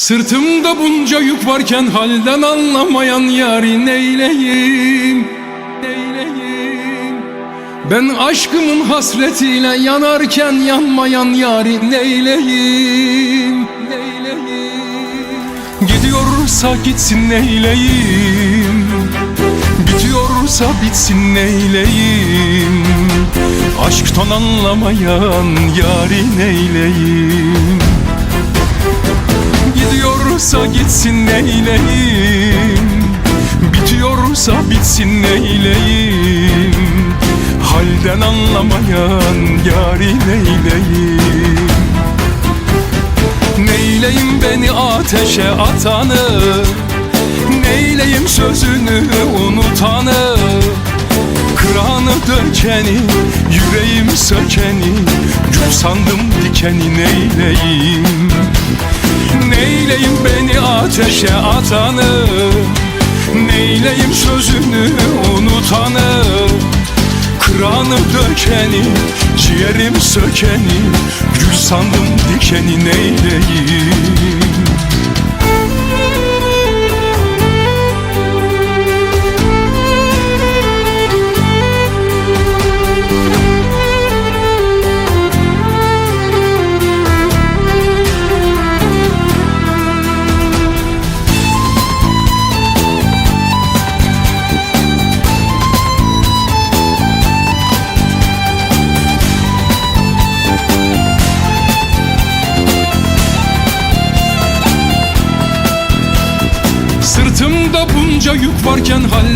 Sırtımda bunca yük varken halden anlamayan yari neyleyim, neyleyim? Ben aşkımın hasretiyle yanarken yanmayan yari neyleyim, neyleyim? Gidiyorsa gitsin neyleyim? Bitiyorsa bitsin neyleyim? Aşktan anlamayan yari neyleyim Gidiyorsa gitsin neyleyim Bitiyorsa bitsin neyleyim Halden anlamayan yari neyleyim? Neyleyim beni ateşe atanı? Neyleyim sözünü unutanı? Kıranı dökeni, yüreğim sökeni Gül sandım dikeni neyleyim Neyleyim beni ateşe atanı? Neyleyim sözünü unutanı? Kıranı dökeni, ciğerim sökeni Gül sandım dikeni neyleyim Sırtımda bunca yük varken halde